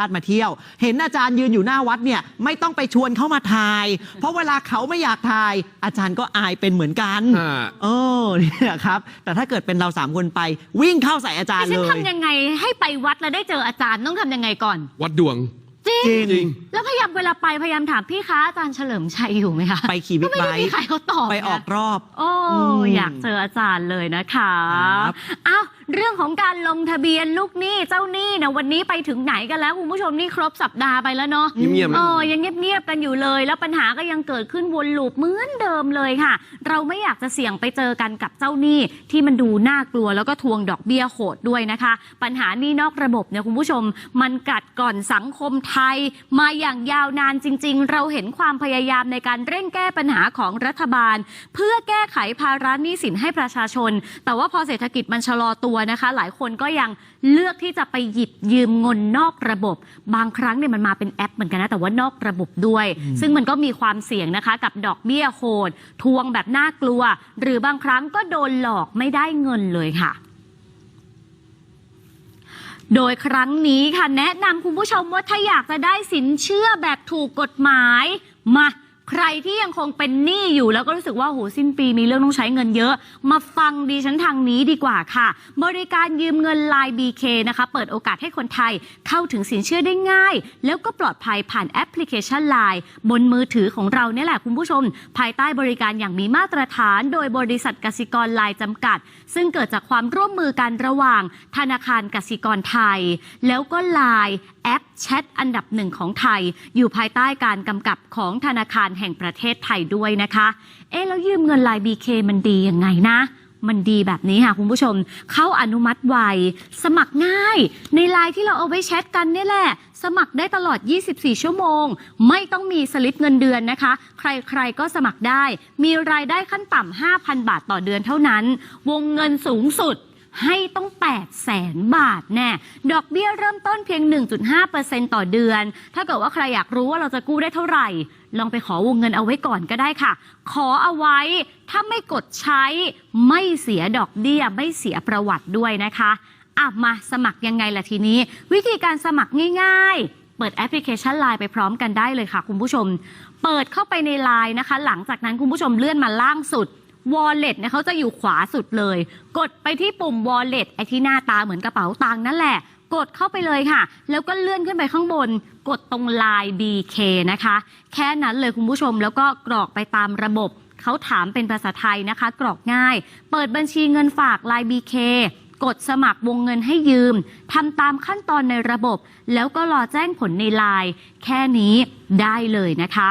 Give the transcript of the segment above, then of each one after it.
ชาติมาเที่ยว เห็นอาจารย์ยืนอยู่หน้าวัดเนี่ยไม่ต้องไปชวนเขามาถ่าย เพราะเวลาเขาไม่อยากถ่าย อาจารย์ก็อายเป็นเหมือนกันอ่า เออเนี่ยครับ แต่ถ้าเกิดเป็นเราสามคนไป วิ่งเข้าใส่อาจารดิย์ฉัเลนย ทำยังไงให้ไปวัดแล้วได้เจออาจารย์ต้องทำยังไงก่อน วัดดวง จริงจริง จริง แล้วพยายามเวลาไปพยายามถามพี่คะอาจารย์เฉลิมชัยอยู่ไหมคะไปขี่บิ๊ก็กไม่ไบได้มีค์ใครเขาตอบไปออกนะรอบ โอ้อืมอยากเจออาจารย์เลยนะคะครับ อ้าวเรื่องของการลงทะเบียนลูกหนี้เจ้าหนี้นะวันนี้ไปถึงไหนกันแล้วคุณผู้ชมนี่ครบสัปดาห์ไปแล้วเนาะ เงียบๆนะเออยังเงียบๆกันอยู่เลย แล้วปัญหาก็ยังเกิดขึ้นวนลูปเหมือนเดิมเลยค่ะ เราไม่อยากจะเสี่ยงไปเจอกันกับเจ้าหนี้ที่มันดูน่ากลัวแล้วก็ทวงดอกเบี้ยโหดด้วยนะคะ ปัญหาหนี้นอกระบบเนี่ยคุณผู้ชม มันกัดก่อนสังคมไทยมาอย่างยาวนานจริง ๆ เราเห็นความพยายามในการเร่งแก้ปัญหาของรัฐบาล เพื่อแก้ไขภาระหนี้สินให้ประชาชน แต่ว่าพอเศรษฐกิจมันชะลอตัวนะคะ หลายคนก็ยังเลือกที่จะไปหยิบยืมเงินนอกระบบ บางครั้งเนี่ยมันมาเป็นแอปเหมือนกันนะแต่ว่านอกระบบด้วย ซึ่งมันก็มีความเสี่ยงนะคะ กับดอกเบี้ยโหดทวงแบบน่ากลัว หรือบางครั้งก็โดนหลอกไม่ได้เงินเลยค่ะ โดยครั้งนี้ค่ะ แนะนำคุณผู้ชมว่าถ้าอยากจะได้สินเชื่อแบบถูกกฎหมายมา ใครที่ยังคงเป็นหนี้อยู่แล้วก็รู้สึกว่าโหสิ้นปีมีเรื่องต้องใช้เงินเยอะ มาฟังดีฉันทางนี้ดีกว่าค่ะ บริการยืมเงิน Line BK นะคะ เปิดโอกาสให้คนไทยเข้าถึงสินเชื่อได้ง่าย แล้วก็ปลอดภัยผ่านแอปพลิเคชัน Line บนมือถือของเราเนี่ยแหละคุณผู้ชม ภายใต้บริการอย่างมีมาตรฐาน โดยบริษัทกสิกรไลน์จำกัด ซึ่งเกิดจากความร่วมมือกันระหว่าง ธนาคารกสิกรไทย แล้วก็ไลน์ แอปแชทอันดับหนึ่งของไทย อยู่ภายใต้การกำกับของธนาคารแห่งประเทศไทยด้วยนะคะ เอ๊แล้วยืมเงินไลน์ BK มันดียังไงนะมันดีแบบนี้ค่ะคุณผู้ชม เข้าอนุมัติไว สมัครง่าย ในไลน์ที่เราเอาไว้แชทกันนี่แหละ สมัครได้ตลอด 24 ชั่วโมง ไม่ต้องมีสลิปเงินเดือนนะคะ ใครๆก็สมัครได้ มีรายได้ขั้นต่ำ 5,000 บาทต่อเดือนเท่านั้น วงเงินสูงสุด ให้ต้อง 8 แสนบาทแน่ดอกเบี้ยเริ่มต้นเพียง 1.5%ต่อเดือน ถ้าเกิดว่าใครอยากรู้ว่าเราจะกู้ได้เท่าไหร่ ลองไปขอวงเงินเอาไว้ก่อนก็ได้ค่ะ ขอเอาไว้ถ้าไม่กดใช้ไม่เสียดอกเบี้ยไม่เสียประวัติด้วยนะคะอะมาสมัครยังไงล่ะทีนี้ วิธีการสมัครง่ายๆเปิดแอปพลิเคชัน Line ไปพร้อมกันได้เลยค่ะ คุณผู้ชม เปิดเข้าไปใน Line นะคะ หลังจากนั้นคุณผู้ชมเลื่อนมาล่างสุด Wallet เนี่ยเขาจะอยู่ขวาสุดเลย กดไปที่ปุ่ม Wallet ไอที่หน้าตาเหมือนกระเป๋าตังค์นั่นแหละ กดเข้าไปเลยค่ะ แล้วก็เลื่อนขึ้นไปข้างบน กดตรง Line BK นะคะ แค่นั้นเลยคุณผู้ชมแล้วก็กรอกไปตามระบบ เขาถามเป็นภาษาไทยนะคะ กรอกง่าย เปิดบัญชีเงินฝาก Line BK กดสมัครวงเงินให้ยืมทำตามขั้นตอนในระบบ แล้วก็รอแจ้งผลใน Line แค่นี้ได้เลยนะคะ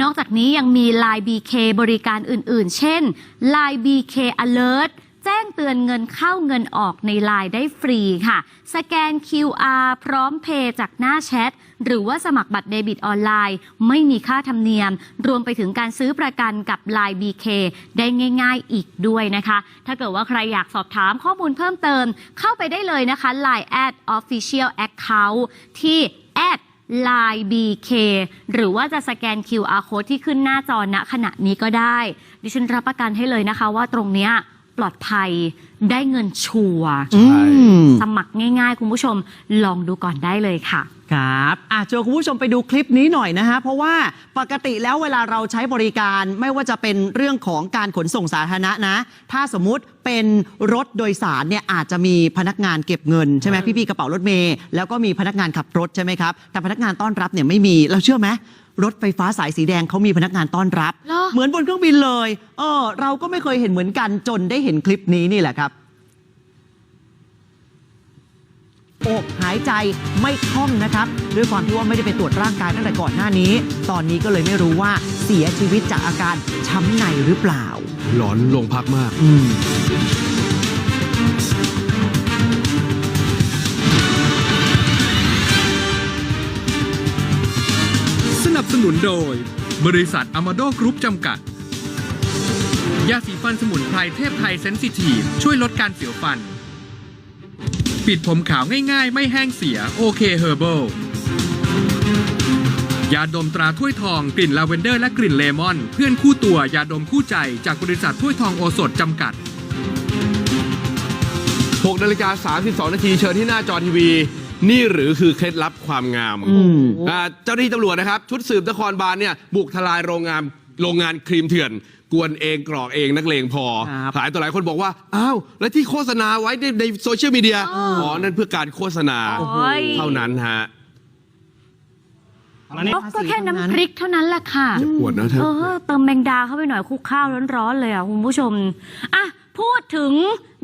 นอกจากนี้ยังมี Line BK บริการอื่นๆ เช่น Line BK Alert แจ้งเตือนเงินเข้าเงินออกใน Line ได้ฟรีค่ะ สแกน QR พร้อมเพย์จากหน้าแชท หรือว่าสมัครบัตรเดบิตออนไลน์ ไม่มีค่าธรรมเนียม รวมไปถึงการซื้อประกันกับ Line BK ได้ง่าย ๆอีกด้วยนะคะ ถ้าเกิดว่าใครอยากสอบถามข้อมูลเพิ่มเติม เข้าไปได้เลยนะคะ Line at official account ที่ at Line BK หรือว่าจะสแกน QR code ที่ขึ้นหน้าจอณขณะนี้ก็ได้ ดิฉันรับประกันให้เลยนะคะว่าตรงเนี้ย ลอดภัย ได้เงินชัวร์อืมสมัครง่ายๆ คุณผู้ชมลองดูก่อนได้เลยค่ะ ครับอะเจอคุณผู้ชมไปดูคลิปนี้หน่อยนะฮะ เพราะว่าปกติแล้วเวลาเราใช้บริการไม่ว่าจะเป็นเรื่องของการขนส่งสาธารณะนะ ถ้าสมมุติเป็นรถโดยสารเนี่ยอาจจะมีพนักงานเก็บเงินใช่ไหมพี่ๆกระเป๋ารถเมย์แล้วก็มีพนักงานขับรถใช่ไหมครับแต่พนักงานต้อนรับเนี่ยไม่มีเราเชื่อไหม รถไฟฟ้าสายสีแดงเขามีพนักงานต้อนรับ เหรอ เหมือนบนเครื่องบินเลย เออ เราก็ไม่เคยเห็นเหมือนกันจนได้เห็นคลิปนี้นี่แหละครับ อกหายใจไม่คล่องนะครับ ด้วยความที่ว่าไม่ได้ไปตรวจร่างกายตั้งแต่ก่อนหน้านี้ ตอนนี้ก็เลยไม่รู้ว่าเสียชีวิตจากอาการช้ำในหรือเปล่า หลอนลงพักมาก อืม สนุนโดย บริษัทอมาโดกรุ๊ปจำกัด ยาสีฟันสมุนไพรเทพไทยเซนซิทีฟช่วยลดการเสียวฟัน ปิดผมขาวง่ายๆ ไม่แห้งเสียโอเคเฮอร์เบลยาดมตราถ้วยทองกลิ่นลาเวนเดอร์และกลิ่นเลมอน เพื่อนคู่ตัวยาดมคู่ใจจากบริษัทถ้วยทองโอสถจำกัด6นาฬิกา32นาทีเชิญที่หน้าจอทีวี นี่หรือคือเคล็ดลับความงามอืมอ่าเจ้าหน้าที่ตำรวจนะครับ ชุดสืบนครบาลเนี่ยบุกทลายโรงงานโรงงานครีมเถื่อน กวนเองกรอกเองนักเลงพอครับหลายต่อหลายคนบอกว่า อ้าว แล้วที่โฆษณาไว้ในในโซเชียลมีเดียอ๋อนั่นเพื่อการโฆษณาโอ้ยเท่านั้นฮะ ก็ก็แค่น้ำพริกเท่านั้นแหละค่ะ เจ็บปวดนะเธอ เออเติมแมงดาเข้าไปหน่อยคลุกข้าวร้อนๆเลยอะคุณผู้ชมอะพูดถึง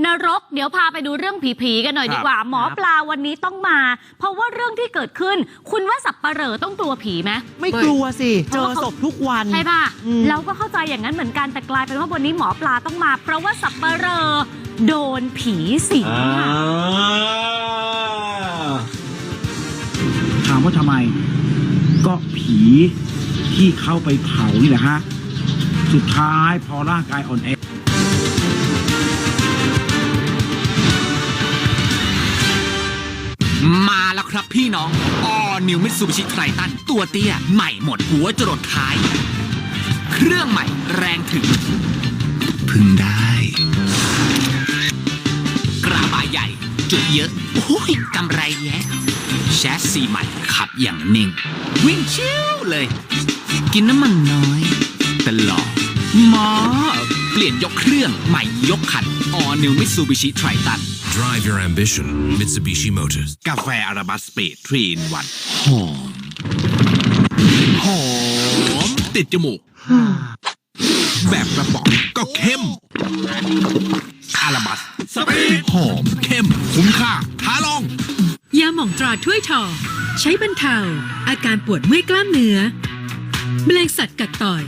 นรก เดี๋ยวพาไปดูเรื่องผีๆกันหน่อยครับดีกว่า หมอปลาวันนี้ต้องมา เพราะว่าเรื่องที่เกิดขึ้น คุณว่าสับปะเหร่อต้องกลัวผีไหม ไม่กลัวสิ เจอศพทุกวัน ใช่ป่ะ อืม เราก็เข้าใจอย่างนั้นเหมือนกัน แต่กลายเป็นว่าวันนี้หมอปลาต้องมา เพราะว่าสับปะเหร่อโดนผีสิงค่ะ ถามว่าทำไม ก็ผีที่เข้าไปเผานี่แหละฮะ สุดท้ายพอร่างกายอ่อนแอมาแล้วครับพี่น้องออนิวมิตซูบิชิไททัน ตัวเตี้ย ใหม่หมดหัวจรดท้าย เครื่องใหม่แรงถึง พึ่งได้ กระบะใหญ่ จุดเยอะโอ้ยกำไรแยะแชสซีใหม่ขับอย่างนิ่ง วิ่งชิวเลย กินน้ำมันน้อยแต่หล่อหมอเปลี่ยนยกเครื่องใหม่ยกคันออนิวมิตซูบิชิไททัน Drive your ambition. Mitsubishi Motors. กาแฟอาราบัสสปีดทรีนวันหอมหอมติดจมูก แบบกระป๋องก็เข้ม อาราบัสสปีดหอมเข้มคุ้มค่าท้าลอง ยาหม่องตราถ้วยทองใช้บรรเทา อาการปวดเมื่อยกล้ามเนื้อแมลงสัตว์กัดต่อย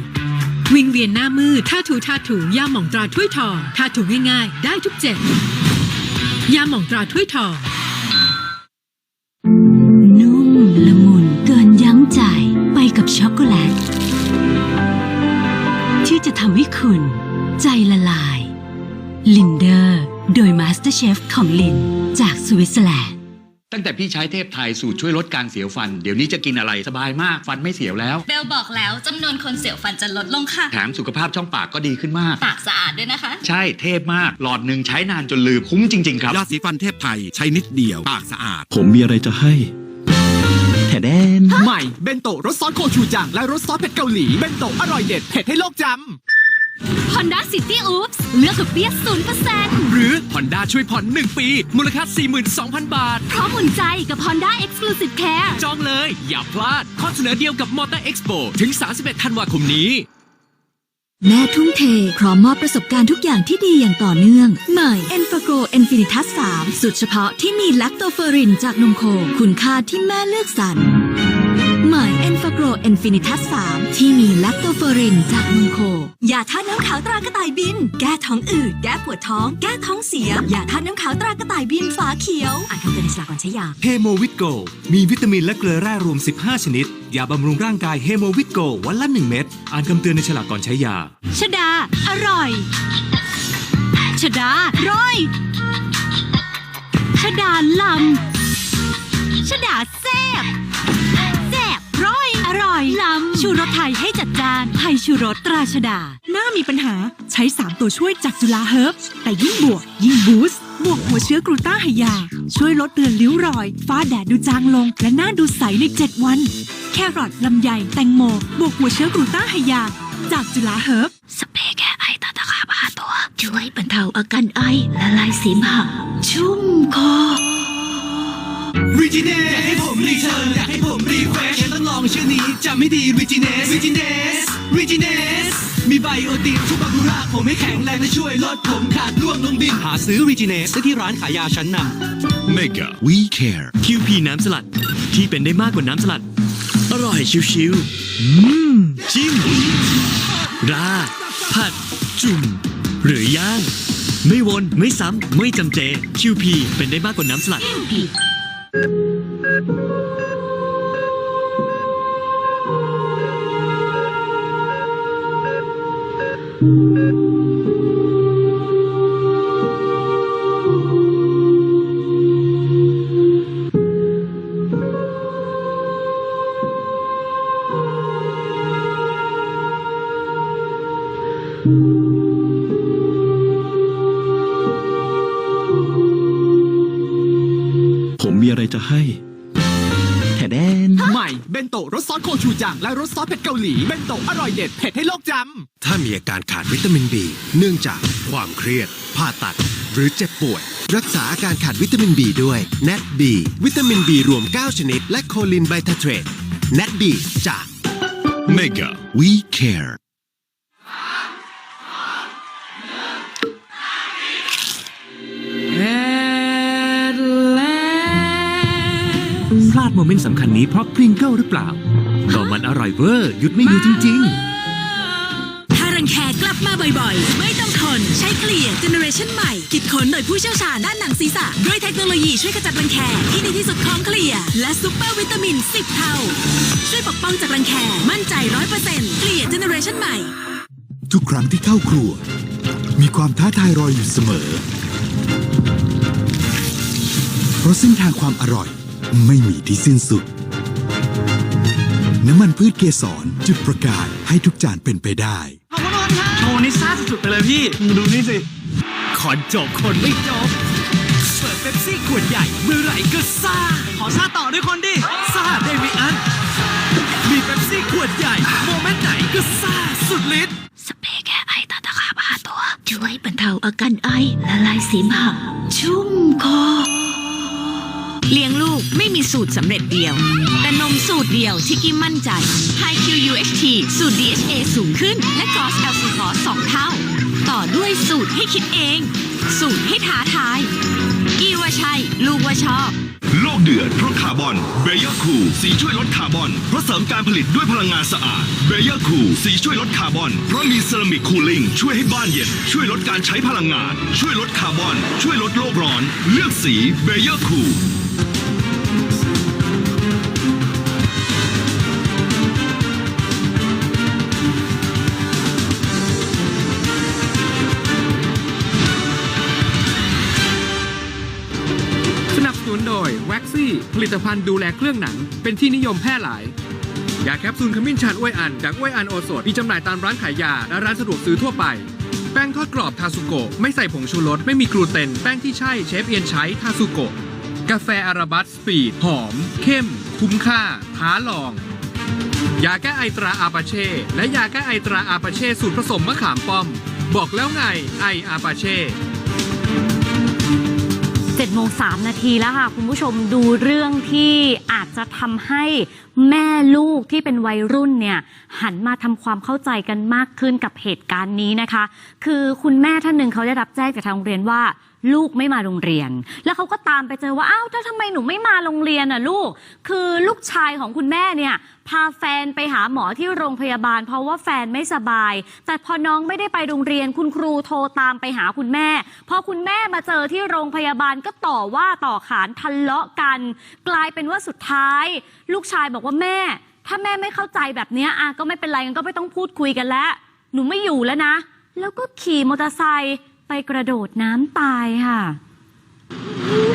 วิงเวียนหน้ามืดท่าถูท่าถูยาหม่องตราถ้วยทองท่าถูง่ายๆ ได้ทุกเจ็บยาหม่องตราถ้วยทองนุ่มละมุนเกินยั้งใจไปกับช็อกโกแลตที่จะทำให้คุณใจละลาย ลินเดอร์ โดยมาสเตอร์เชฟของลิน จากสวิตเซอร์แลนด์ ตั้งแต่พี่ใช้เทพไทยสูตรช่วยลดการเสียวฟัน เดี๋ยวนี้จะกินอะไรสบายมากฟันไม่เสียวแล้ว เบลบอกแล้วจำนวนคนเสียวฟันจะลดลงค่ะ แถมสุขภาพช่องปากก็ดีขึ้นมาก ปากสะอาดด้วยนะคะ ใช่เทพมาก หลอดหนึ่งใช้นานจนลืมคุ้มจริง ๆ ครับ ยาสีฟันเทพไทยใช้นิดเดียวปากสะอาด ผมมีอะไรจะให้แถแดน ใหม่เบนโตะรสซอสโคชูจังและรสซอสเผ็ดเกาหลีเบนโตะอร่อยเด็ดเผ็ดให้โลกจ Honda City Oops เลือกกับเบี้ยศูนย์เปอร์เซ็นต์ำหรือ Honda ช่วยผ่อน 1 ปี มูลค่า 42,000 บาท พร้อมอุ่นใจกับ Honda Exclusive Care จองเลย อย่าพลาด ข้อเสนอเดียวกับ Motor Expo ถึง 31 ธันวาคมนี้ แม่ทุ่มเท พร้อมมอบประสบการณ์ทุกอย่างที่ดีอย่างต่อเนื่อง ใหม่ e n f a g r o Infinitas 3สุดเฉพาะที่มีแลคโตเฟอรินจากนมโค คุณค่าที่แม่เลือกสรร ใหม่ e n f a g r o Infinitas 3ที่มีแลคโตเฟอรินจากนมโคยาท่าตุน้ำขาวตรากระต่ายบิน แก้ท้องอืด แก้ปวดท้อง แก้ท้องเสียยาท่าตุน้ำขาวตรากระต่ายบินฝาเขียวอ่านคำเตือนในฉลากก่อนใช้ยาเฮโมวิตโกมีวิตามินและเกลือแร่รวม 15 ชนิดยาบำรุงร่างกายเฮโมวิตโกวันละ 1 เม็ดอ่านคำเตือนในฉลากก่อนใช้ยาชดา อร่อยชดาร้อยชดาลำชดาแซ่บแซ่บร้ อยอร่อยลำชูรสไทยให้จัดจานไทยชูรสตราชดา หน้ามีปัญหาใช้ 3 ตัวช่วยจากจุฬาเฮิร์บแต่ยิ่งบวก ยิ่งบูสต์บวกหัวเชื้อกรูต้าไฮยา ช่วยลดเรือนริ้วรอย ฟ้าแดดดูจางลง และหน้าดูใสใน 7 วัน แครอทลำไยแตงโม บวกหัวเชื้อกรูต้าไฮยา จากจุฬาเฮิร์บสเปรย์แก้ไอตาตะขาบหาตัว ช่วยบรรเทาอาการไอและลายเสมหะชุ่มคอ รีจิเนสอยากให้ผมรีเทิร์นอยากให้ผมรีเฟรชต้องลองชื่อนี้จำไม่ดีรีจิเนสรีจิเนสรีจิเนสมีไบโอติกทุกบากุระผมให้แข็งแรงและช่วยลดผมขาดร่วงลงดิน หาซื้อรีจิเนสได้ที่ร้านขายยาชั้นนำ Mega We Care QP น้ำสลัดที่เป็นได้มากกว่าน้ำสลัด อร่อยชิวๆอืมจิ้มราดผัด จุ่ม หรือย่าง ไม่วน ไม่ซ้ำ ไม่จำเจ QP เป็นได้มากกว่าน้ำสลัด ผม จัง และรสซอสเผ็ดเกาหลีเบนโตะอร่อยเด็ดเผ็ดให้โลกจำ ถ้ามีอาการขาดวิตามินบีเนื่องจากความเครียด ผ่าตัด หรือเจ็บป่วย รักษาอาการขาดวิตามินบีด้วย n a t B วิตามินบีรวม 9 ชนิด และโคลินไบทาเทรต n a t B จาก Mega We Care พลาดโมเมนต์สำคัญนี้เพราะพริงเกิลหรือเปล่า ก็มันอร่อยเวอร์หยุดไม่อยู่จริง ๆ ถ้ารังแคกลับมาบ่อยๆ ไม่ต้องทนใช้เคลียร์เจเนอเรชันใหม่คิดค้นโดยผู้เชี่ยวชาญด้านหนังศีรษะ ด้วยเทคโนโลยีช่วยขจัดรังแคที่ดีที่สุดของเคลียร์และซุปเปอร์วิตามิน 10 เท่า ช่วยปกป้องจากรังแคมั่นใจ100%เคลียร์เจเนอเรชันใหม่ ทุกครั้งที่เข้าครัว มีความท้าทายรออยู่เสมอ เพราะเส้นทางความอร่อยไม่มีที่สิ้นสุด น้ำมันพืชเกสรจุดประกายให้ทุกจานเป็นไปได้โชว์นี้ซ่าสุดๆไปเลยพี่ ดูนี่สิขอนจบคนไม่จบ เปิดเป๊ปซี่ขวดใหญ่เมื่อไหร่ก็ซ่า ขอซ่าต่อด้วยคนดิ ซ่าเดมิอัน มีเป๊ปซี่ขวดใหญ่ โมเมนต์ไหนก็ซ่าสุดฤทธิ์สเปรย์แก้ไอตาตะขาบห้าตัว ช่วยบรรเทาอาการไอละลายเสมหะชุ่มคอ เลี้ยงลูกไม่มีสูตรสำเร็จเดียว แต่นมสูตรเดียวที่กี้มั่นใจ High QUHT สูตร DHA สูงขึ้น และ Gross LC c o 2เท่า ต่อด้วยสูตรให้คิดเอง สูตรให้ท้าทาย กีว่าใช่ ลูกว่าชอบ โลกเดือดเพราะคาร์บอนเบเยอร์คูสีช่วยลดคาร์บอน เพราะเสริมการผลิตด้วยพลังงานสะอาดเบเยอร์คูสีช่วยลดคาร์บอน เพราะมีเซรามิกคูลิ่งช่วยให้บ้านเย็น ช่วยลดการใช้พลังงาน ช่วยลดคาร์บอน ช่วยลดโลกร้อน เลือกสีเบเยอร์คู นุนโดยแว็กซี่ผลิตภัณฑ์ดูแลเครื่องหนัง เป็นที่นิยมแพร่หลาย ยาแคปซูลขมิ้นชันอ้วยอัน จากอ้วยอันโอสถมีจำหน่ายตามร้านขายยา และร้านสะดวกซื้อทั่วไป แป้งทอดกรอบทาสุโกะไม่ใส่ผงชูรสไม่มีกลูเตน แป้งที่ใช่เชฟเอียนใช้ทาสุโกะกาแฟอาราบัสสปีดหอม เข้ม คุ้มค่าท้าลอง ยาแก้ไอตราอาปาเช่และยาแก้ไอตราอาปาเช่สูตรผสมมะขามป้อม บอกแล้วไงไออาปาเช่ 7โมง3นาทีแล้วค่ะ คุณผู้ชมดูเรื่องที่อาจจะทำให้ แม่ลูกที่เป็นวัยรุ่นเนี่ยหันมาทำความเข้าใจกันมากขึ้นกับเหตุการณ์นี้นะคะ คือคุณแม่ท่านหนึ่งเขาได้รับแจ้งจากทางโรงเรียนว่าลูกไม่มาโรงเรียน แล้วเขาก็ตามไปเจอว่า อ้าวถ้าทำไมหนูไม่มาโรงเรียนอะลูก คือลูกชายของคุณแม่เนี่ย พาแฟนไปหาหมอที่โรงพยาบาล เพราะว่าแฟนไม่สบาย แต่พอน้องไม่ได้ไปโรงเรียน คุณครูโทรตามไปหาคุณแม่ พอคุณแม่มาเจอที่โรงพยาบาลก็ต่อว่าต่อขานทะเลาะกัน กลายเป็นว่าสุดท้าย ลูกชายบอกว่าแม่ ถ้าแม่ไม่เข้าใจแบบเนี้ยอะก็ไม่เป็นไรงั้นก็ไม่ต้องพูดคุยกันแล้ว หนูไม่อยู่แล้วนะ แล้วก็ขี่มอเตอร์ไซค์ไปกระโดดน้ำตายค่ะ